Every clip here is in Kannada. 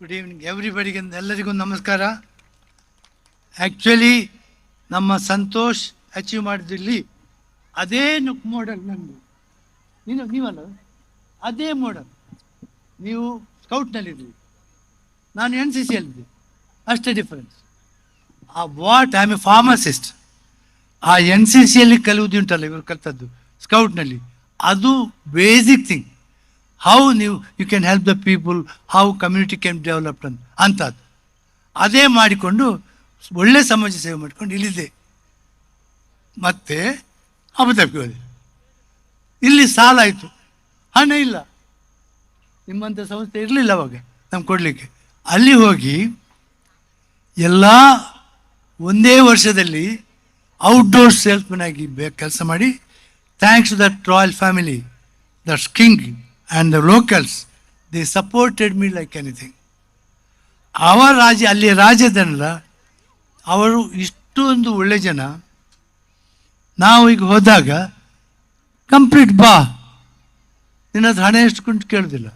ಗುಡ್ ಈವ್ನಿಂಗ್ ಎವ್ರಿಬಡಿಗೆ ಎಲ್ಲರಿಗೂ ನಮಸ್ಕಾರ. ಆ್ಯಕ್ಚುಲಿ ನಮ್ಮ ಸಂತೋಷ್ ಅಚೀವ್ ಮಾಡಿದಲ್ಲಿ ಅದೇ ನುಕ್ ಮಾಡಲ್ ನಮ್ಮದು ನೀನು, ನೀವಲ್ಲ? ಅದೇ ಮಾಡಲ್ ನೀವು ಸ್ಕೌಟ್ನಲ್ಲಿರಲಿ ನಾನು ಎನ್ ಸಿ ಸಿಯಲ್ಲಿದ್ದೆ ಅಷ್ಟೇ ಡಿಫರೆನ್ಸ್ ಆ what I am a pharmacist ಆ ಎನ್ ಸಿ ಸಿಯಲ್ಲಿ ಕಲಿಯುವುದು ಉಂಟಲ್ಲ, ಇವರು ಕಲಿತದ್ದು ಸ್ಕೌಟ್ನಲ್ಲಿ ಅದು ಬೇಸಿಕ್ ಥಿಂಗ್ ಹೌ ನೀವು you can help the people how community can develop ಅಂತ ಅಂಥದ್ದು ಅದೇ ಮಾಡಿಕೊಂಡು ಒಳ್ಳೆ ಸಮಾಜ ಸೇವೆ ಮಾಡಿಕೊಂಡು ಇಲ್ಲಿದೆ. ಮತ್ತೆ ಅಬುದಾಬಿಗೆ ಹೋದೆ. ಇಲ್ಲಿ ಸಾಲ ಆಯಿತು. ಹಣ ಇಲ್ಲ. ನಿಮ್ಮಂಥ ಸಂಸ್ಥೆ ಇರಲಿಲ್ಲ ಅವಾಗ, ನಮ್ಗೆ ಕೊಡಲಿಕ್ಕೆ. ಅಲ್ಲಿ ಹೋಗಿ ಎಲ್ಲ ಒಂದೇ ವರ್ಷದಲ್ಲಿ ಔಟ್ಡೋರ್ ಸೇಲ್ಸ್ಮನ್ ಆಗಿ ಕೆಲಸ ಮಾಡಿ thanks to that royal family that's king and the locals they supported me like anything ಅವರ ರಾಜ ಅಲ್ಲಿ ರಾಜ್ಯದಲ್ಲ ಅವರು ಇಷ್ಟೊಂದು ಒಳ್ಳೆ ಜನ ನಾವು ಈಗ ಹೋದಾಗ ಕಂಪ್ಲೀಟ್ ಬಾ ನಿನ್ನ ಹಣ ಎಷ್ಟು ಕುಂಟು ಕೇಳೋದಿಲ್ಲ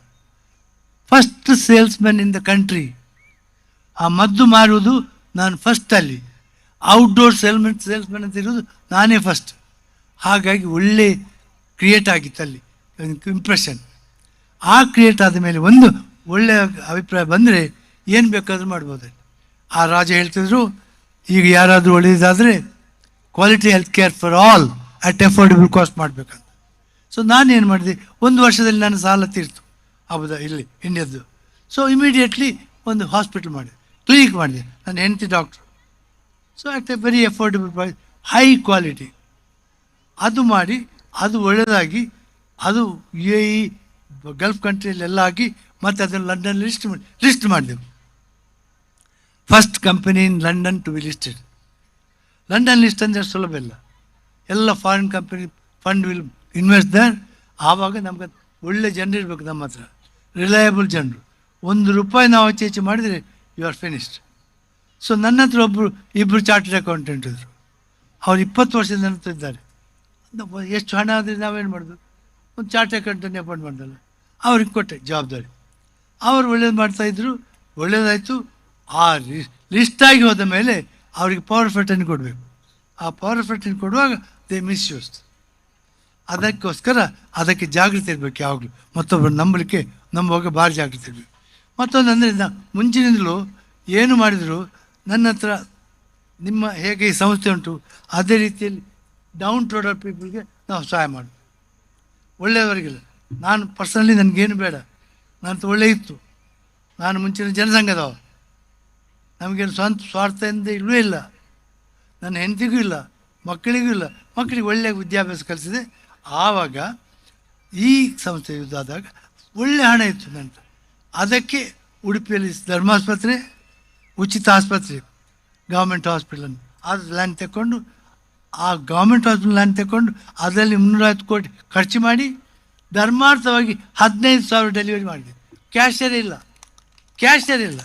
first salesman in the country ಆ ಮದ್ದು ಮಾರುವುದು ನಾನು ಫಸ್ಟ್ ಅಲ್ಲಿ ಔಟ್ಡೋರ್ ಸೇಲ್ಮೆನ್ ಸೇಲ್ಸ್ಮನ್ ಅಂತ ಇರೋದು ನಾನೇ ಫಸ್ಟ್ ಹಾಗಾಗಿ ಒಳ್ಳೆ ಕ್ರಿಯೇಟ್ ಆಗಿತ್ತು ಅಲ್ಲಿ ಇಂಪ್ರೆಷನ್ ಆ ಕ್ರಿಯೇಟ್ ಆದ ಮೇಲೆ ಒಂದು ಒಳ್ಳೆಯ ಅಭಿಪ್ರಾಯ ಬಂದರೆ ಏನು ಬೇಕಾದರೂ ಮಾಡ್ಬೋದು. ಆ ರಾಜ ಹೇಳ್ತಿದ್ರು, ಈಗ ಯಾರಾದರೂ ಒಳ್ಳೆಯದಾದರೆ quality health care for all at affordable cost ಮಾಡಬೇಕಂತ. ಸೊ ನಾನೇನು ಮಾಡಿದೆ, ಒಂದು ವರ್ಷದಲ್ಲಿ ನನ್ನ ಸಾಲ ತೀರ್ತು. ಹೌದಾ? ಇಲ್ಲಿ ಇಂಡಿಯಾದ್ದು ಸೊ ಇಮಿಡಿಯೇಟ್ಲಿ ಒಂದು ಹಾಸ್ಪಿಟಲ್ ಮಾಡಿದೆ. ಕ್ಲಿನಿಕ್ ಮಾಡಿದೆ. ನನ್ನ ಹೆಂಡತಿ doctor so at a very affordable price high quality ಅದು ಮಾಡಿ, ಅದು ಒಳ್ಳೆಯದಾಗಿ ಅದು ಯು ಎ ಗಲ್ಫ್ ಕಂಟ್ರಿಯಲ್ಲೆಲ್ಲ ಆಗಿ ಮತ್ತೆ ಅದನ್ನು ಲಂಡನ್ ಲಿಸ್ಟ್ ಮಾಡಿ ಲಿಸ್ಟ್ ಮಾಡಿದೆವು. First company in London to be listed London list ಅಂದರೆ ಸುಲಭ ಇಲ್ಲ. ಎಲ್ಲ foreign company fund will invest there ಆವಾಗ ನಮ್ಗೆ ಒಳ್ಳೆ ಜನರು ಇರಬೇಕು ನಮ್ಮ ಹತ್ರ. ರಿಲಯಬಲ್ ಜನರು. ಒಂದು ರೂಪಾಯಿ ನಾವು ಆಚೆ ಈಚೆ ಮಾಡಿದರೆ ಯು ಆರ್ ಫಿನಿಶ್ಡ್ ಸೊ ನನ್ನ ಹತ್ರ ಒಬ್ಬರು ಇಬ್ಬರು ಚಾರ್ಟೆಡ್ ಅಕೌಂಟೆಂಟ್ ಇದ್ದರು ಅವ್ರು ಇಪ್ಪತ್ತು ವರ್ಷದ ನನ್ನ ಹತ್ರ ಇದ್ದಾರೆ ಎಷ್ಟು ಹಣ ಆದರೆ ನಾವೇನು ಮಾಡೋದು? ಒಂದು ಚಾರ್ಟ್ ಅಕೌಂಟೆಂಟ್ ಅಪಾಯಿಂಟ್ ಮಾಡ್ದಲ್ಲ. ಅವ್ರಿಗೆ ಕೊಟ್ಟೆ ಜವಾಬ್ದಾರಿ. ಅವರು ಒಳ್ಳೇದು ಮಾಡ್ತಾಯಿದ್ರು ಒಳ್ಳೇದಾಯಿತು. ಆ ಲಿಸ್ಟಾಗಿ ಹೋದ ಮೇಲೆ ಅವರಿಗೆ ಪವರ್ ಫೆಟನ್ನು ಕೊಡಬೇಕು. ಆ ಪವರ್ ಫೆಟನ್ನು ಕೊಡುವಾಗ ದೇ ಮಿಸ್ಯೂಸ್ ಅದಕ್ಕೋಸ್ಕರ ಅದಕ್ಕೆ ಜಾಗೃತಿ ಇರಬೇಕು ಯಾವಾಗಲೂ. ಮತ್ತೊಬ್ಬರು ನಂಬಲಿಕ್ಕೆ ನಂಬುವಾಗ ಭಾರಿ ಜಾಗೃತಿ ಇರಬೇಕು. ಮತ್ತೊಂದು ಅಂದರೆ ನಾ ಮುಂಚಿನಿಂದಲೂ ಏನು ಮಾಡಿದರೂ, ನನ್ನ ಹತ್ರ ನಿಮ್ಮ ಹೇಗೆ ಈ ಸಂಸ್ಥೆ ಉಂಟು, ಅದೇ ರೀತಿಯಲ್ಲಿ ಡೌನ್ ಟೋಡರ್ ಪೀಪಲ್ಗೆ ನಾವು ಸಹಾಯ ಮಾಡಬೇಕು. ಒಳ್ಳೆಯವರಿಗಿಲ್ಲ. ನಾನು ಪರ್ಸನಲಿ ನನಗೇನು ಬೇಡ. ಹತ್ರ ಒಳ್ಳೆ ಇತ್ತು. ನಾನು ಮುಂಚಿನ ಜನಸಂಘದವ ನಮಗೇನು ಸ್ವಂತ ಸ್ವಾರ್ಥ ಸ್ವಾರ್ಥದಿಂದ ಇಲ್ಲವೇ ಇಲ್ಲ. ನನ್ನ ಹೆಂಡತಿಗೂ ಇಲ್ಲ, ಮಕ್ಕಳಿಗೂ ಇಲ್ಲ. ಮಕ್ಕಳಿಗೆ ಒಳ್ಳೆಯ ವಿದ್ಯಾಭ್ಯಾಸ ಕಲಿಸಿದೆ. ಆವಾಗ ಈ ಸಂಸ್ಥೆ ಇದಾದಾಗ ಒಳ್ಳೆ ಹಣ ಇತ್ತು ನಂತ ಅದಕ್ಕೆ ಉಡುಪಿಯಲ್ಲಿ ಧರ್ಮಾಸ್ಪತ್ರೆ, ಉಚಿತ ಆಸ್ಪತ್ರೆ, ಗೌರ್ಮೆಂಟ್ ಹಾಸ್ಪಿಟಲನ್ನು ಅದು ಲ್ಯಾಂಡ್ ತಗೊಂಡು ಆ ಗೌರ್ಮೆಂಟ್ ಹಾಸ್ಪಿಟಲ್ ಲ್ಯಾಂಡ್ ತಗೊಂಡು ಅದರಲ್ಲಿ ಮುನ್ನೂರೈವತ್ತು ಕೋಟಿ ಖರ್ಚು ಮಾಡಿ ಧರ್ಮಾರ್ಥವಾಗಿ ಹದಿನೈದು ಸಾವಿರ ಡೆಲಿವರಿ ಮಾಡಿದೆ. ಕ್ಯಾಶರ್ ಇಲ್ಲ. ಕ್ಯಾಶರ್ ಇಲ್ಲ.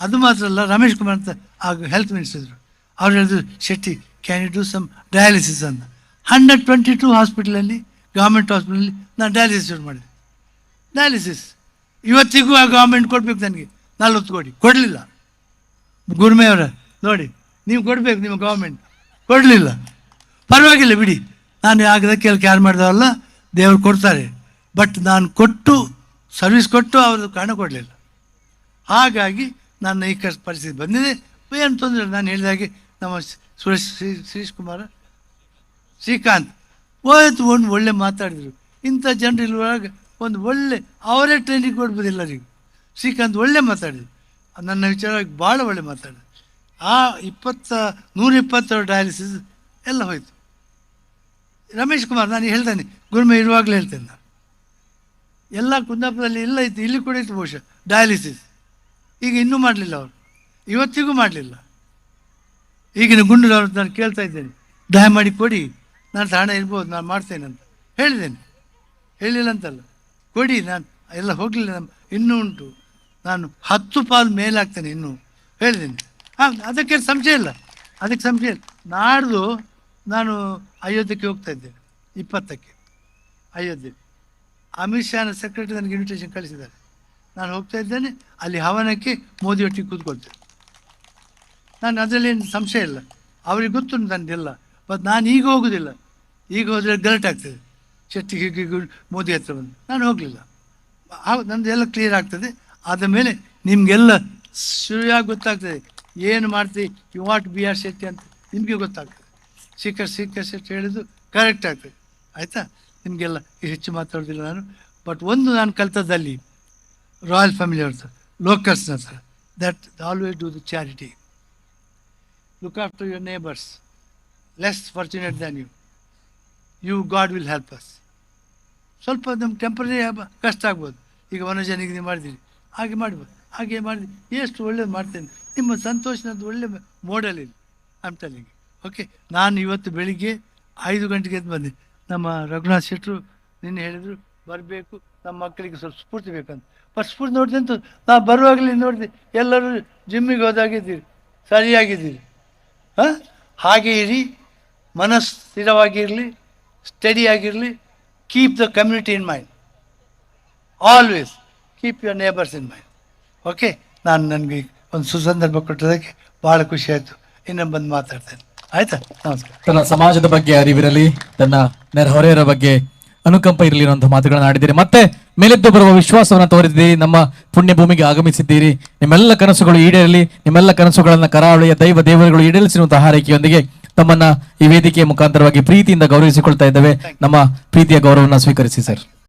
ಅದು ಮಾತ್ರ ಅಲ್ಲ, ರಮೇಶ್ ಕುಮಾರ್ ಅಂತ ಆ ಹೆಲ್ತ್ ಮಿನಿಸ್ಟರ್ ಇದ್ದರು ಅವ್ರು ಹೇಳಿದ್ರು, Shetty can you do some dialysis ಅಂತ. ಹಂಡ್ರೆಡ್ ಟ್ವೆಂಟಿ ಟೂ ಹಾಸ್ಪಿಟಲಲ್ಲಿ ಗೌರ್ಮೆಂಟ್ ಹಾಸ್ಪಿಟಲಲ್ಲಿ ನಾನು ಡಯಾಲಿಸಿಸ್ ಮಾಡಿದೆ. ಡಯಾಲಿಸಿಸ್ ಇವತ್ತಿಗೂ ಆ ಗೌರ್ಮೆಂಟ್ ಕೊಡಬೇಕು ನನಗೆ. ನಲ್ವತ್ತು ಕೋಟಿ. ಕೊಡಲಿಲ್ಲ. ಗುರುಮೆಯವರ ನೋಡಿ, ನೀವು ಕೊಡಬೇಕು ನಿಮ್ಮ ಗೌರ್ಮೆಂಟ್ ಕೊಡಲಿಲ್ಲ. ಪರವಾಗಿಲ್ಲ, ಬಿಡಿ. ನಾನು ಆಗದಕ್ಕೆ ಅಲ್ಲಿ ಕ್ಯಾರ್ ಮಾಡಿದವಲ್ಲ ದೇವರು ಕೊಡ್ತಾರೆ. ಬಟ್ ನಾನು ಕೊಟ್ಟು ಸರ್ವಿಸ್ ಕೊಟ್ಟು ಅವರು ಕಾರಣ ಕೊಡಲಿಲ್ಲ. ಹಾಗಾಗಿ ನನ್ನ ಈ ಕಷ್ಟ ಪರಿಸ್ಥಿತಿ ಬಂದಿದೆ. ಏನು ತೊಂದರೆ ನಾನು ನಾನು ಹೇಳಿದಾಗೆ ನಮ್ಮ ಸುರೇಶ್ ಶ್ರೀ ಶ್ರೀಶ್ ಕುಮಾರ ಶ್ರೀಕಾಂತ್ ಹೋಯ್ತು, ಒಂದು ಒಳ್ಳೆ ಮಾತಾಡಿದರು. ಇಂಥ ಜನರು ಇರುವಾಗ ಒಂದು ಒಳ್ಳೆ, ಅವರೇ ಟ್ರೈನಿಂಗ್ ಕೊಡ್ಬೋದು ಎಲ್ಲರಿಗೂ. ಶ್ರೀಕಾಂತ್ ಒಳ್ಳೆ ಮಾತಾಡಿದ್ರು. ನನ್ನ ವಿಚಾರವಾಗಿ ಭಾಳ ಒಳ್ಳೆ ಮಾತಾಡಿದ್ರು. ಆ ಇಪ್ಪತ್ತ, ನೂರ ಇಪ್ಪತ್ತೆರಡು ಡಯಾಲಿಸಿಸ್ ಎಲ್ಲ ಹೋಯ್ತು. ರಮೇಶ್ ಕುಮಾರ್, ನಾನು ಹೇಳ್ತೇನೆ ಗುರುಮೆ ಇರುವಾಗಲೇ ಹೇಳ್ತೇನೆ ನಾನು. ಎಲ್ಲ ಕುಂದಾಪುರದಲ್ಲಿ ಇಲ್ಲ ಇತ್ತು, ಇಲ್ಲಿ ಕೂಡ ಇತ್ತು ಬಹುಶಃ ಡಯಾಲಿಸಿಸ್ ಈಗ ಇನ್ನೂ ಮಾಡಲಿಲ್ಲ ಅವರು. ಇವತ್ತಿಗೂ ಮಾಡಲಿಲ್ಲ. ಈಗಿನ ಗುಂಡದವ್ರು ನಾನು ಕೇಳ್ತಾ ಇದ್ದೇನೆ ದಯಮಾಡಿ ಕೊಡಿ, ನಾನು ಹಣ ಇರ್ಬೋದು, ನಾನು ಮಾಡ್ತೇನೆ ಅಂತ. ಹೇಳಿದ್ದೇನೆ. ಹೇಳಿಲ್ಲ ಅಂತಲ್ಲ. ಕೊಡಿ, ನಾನು ಎಲ್ಲ ಹೋಗಲಿಲ್ಲ ನಮ್ಮ ಇನ್ನೂ ಉಂಟು. ನಾನು ಹತ್ತು ಪಾಲು ಮೇಲಾಗ್ತೇನೆ ಇನ್ನೂ. ಹೇಳಿದ್ದೇನೆ. ಹಾಂ ಅದಕ್ಕೆ ಸಂಶಯ ಇಲ್ಲ. ಅದಕ್ಕೆ ಸಂಶಯ ಇಲ್ಲ. ನಾಡ್ದು ನಾನು ಅಯೋಧ್ಯೆಗೆ ಹೋಗ್ತಾ ಇದ್ದೇನೆ, ಇಪ್ಪತ್ತಕ್ಕೆ, ಅಯೋಧ್ಯೆ. ಅಮಿತ್ ಶಾನ ಸೆಕ್ರೆಟರಿ ನನಗೆ ಇನ್ವಿಟೇಷನ್ ಕಳಿಸಿದ್ದಾರೆ. ನಾನು ಹೋಗ್ತಾ ಇದ್ದೇನೆ, ಅಲ್ಲಿ ಹವನಕ್ಕೆ ಮೋದಿಯೊಟ್ಟಿಗೆ ಕೂತ್ಕೊಳ್ತೇನೆ. ನಾನು ಅದರಲ್ಲೇನು ಸಂಶಯ ಇಲ್ಲ. ಅವ್ರಿಗೆ ಗೊತ್ತು ನನ್ನದೆಲ್ಲ ಬಟ್ ನಾನು ಈಗ ಹೋಗೋದಿಲ್ಲ. ಈಗ ಹೋದರೆ ಗಲಟ್ ಆಗ್ತದೆ. ಶೆಟ್ಟಿ ಹೀಗೆ ಹೀಗೆ ಮೋದಿ ಹತ್ರ ಬಂದು. ನಾನು ಹೋಗಲಿಲ್ಲ. ನಂದು ಎಲ್ಲ ಕ್ಲಿಯರ್ ಆಗ್ತದೆ. ಆದ ಮೇಲೆ ನಿಮಗೆಲ್ಲ ಶುರುವಾಗಿ ಗೊತ್ತಾಗ್ತದೆ. ಏನು ಮಾಡ್ತೀವಿ you what B R Shetty ಅಂತ. ನಿಮಗೆ ಗೊತ್ತಾಗ್ತದೆ. ಶಿಖರ್ ಸೀಕ್ರೆಟ್ ಅಂತ ಹೇಳಿದ್ದು ಕರೆಕ್ಟ್ ಆಗ್ತದೆ. ಆಯಿತಾ? ನಿಮಗೆಲ್ಲ ಹೆಚ್ಚು ಮಾತಾಡೋದಿಲ್ಲ ನಾನು. ಬಟ್ ಒಂದು ನಾನು ಕಲಿತದಲ್ಲಿ ರಾಯಲ್ ಫ್ಯಾಮಿಲಿ ಅವ್ರದ್ದು ಲೋಕಲ್ಸ್ನ ಹತ್ರ that always do the charity look after your neighbours less fortunate than you you God will help us ಸ್ವಲ್ಪ ನಮ್ಮ ಟೆಂಪ್ರರಿ ಕಷ್ಟ ಆಗ್ಬೋದು. ಈಗ ವನಜನಿಗೆ ನೀವು ಮಾಡಿದ್ದೀರಿ ಹಾಗೆ ಮಾಡ್ಬೋದು. ಹಾಗೆ ಮಾಡಿ ಎಷ್ಟು ಒಳ್ಳೇದು ಮಾಡ್ತೇನೆ. ನಿಮ್ಮ ಸಂತೋಷನದ್ದು ಒಳ್ಳೆ ಮೋಡಲ್ ಇದೆ. ಅಂತ ಟೆಲಿಂಗ್ ಓಕೆ, ನಾನು ಇವತ್ತು ಬೆಳಿಗ್ಗೆ ಐದು ಗಂಟೆಗೆ ಎದ್ದು ಬಂದೆ. ನಮ್ಮ ರಘುನಾಥ್ ಶೆಟ್ಟರು ನಿನ್ನೆ ಹೇಳಿದರು, ಬರಬೇಕು, ನಮ್ಮ ಮಕ್ಕಳಿಗೆ ಸ್ವಲ್ಪ ಸ್ಫೂರ್ತಿ ಬೇಕಂತ. ಬಟ್ ಸ್ಫೂರ್ತಿ ನೋಡಿದೆ ಅಂತ ನಾನು ಬರುವಾಗಲೇ ನೋಡಿದೆ, ಎಲ್ಲರೂ ಜಿಮ್ಮಿಗೆ ಹೋದಾಗಿದ್ದೀರಿ, ಸರಿಯಾಗಿದ್ದೀರಿ. ಹಾಂ? ಹಾಗೆ ಇರಿ, ಮನಸ್ಸು ಸ್ಥಿರವಾಗಿರಲಿ ಸ್ಟಡಿ ಆಗಿರಲಿ keep the community in mind always keep your neighbours in mind okay, ನಾನು ನನಗೆ ಒಂದು ಸುಸಂದರ್ಭ ಕೊಟ್ಟದಕ್ಕೆ ಭಾಳ ಖುಷಿ ಆಯಿತು. ಇನ್ನೊಂದು ಬಂದು ಮಾತಾಡ್ತೇನೆ. ಆಯಿತಾ? ತನ್ನ ಸಮಾಜದ ಬಗ್ಗೆ ಅರಿವಿರಲಿ, ತನ್ನ ನೆರೆಹೊರೆಯರ ಬಗ್ಗೆ ಅನುಕಂಪ ಇರಲಿ ಅನ್ನುವಂಥ ಮಾತುಗಳನ್ನು ಆಡಿದ್ದೀರಿ. ಮತ್ತೆ ಮೇಲೆದ್ದು ಬರುವ ವಿಶ್ವಾಸವನ್ನು ತೋರಿದ್ದೀರಿ, ನಮ್ಮ ಪುಣ್ಯ ಭೂಮಿಗೆ ಆಗಮಿಸಿದ್ದೀರಿ. ನಿಮ್ಮೆಲ್ಲ ಕನಸುಗಳು ಈಡೇರಲಿ, ನಿಮ್ಮೆಲ್ಲ ಕನಸುಗಳನ್ನ ಕರಾವಳಿಯ ದೈವ ದೇವರುಗಳು ಈಡೇರಿಸಿರುವಂತಹ ಹಾರೈಕೆಯೊಂದಿಗೆ ತಮ್ಮನ್ನ ಈ ವೇದಿಕೆಯ ಮುಖಾಂತರವಾಗಿ ಪ್ರೀತಿಯಿಂದ ಗೌರವಿಸಿಕೊಳ್ತಾ ಇದ್ದೇವೆ. ನಮ್ಮ ಪ್ರೀತಿಯ ಗೌರವವನ್ನು ಸ್ವೀಕರಿಸಿ, ಸರ್.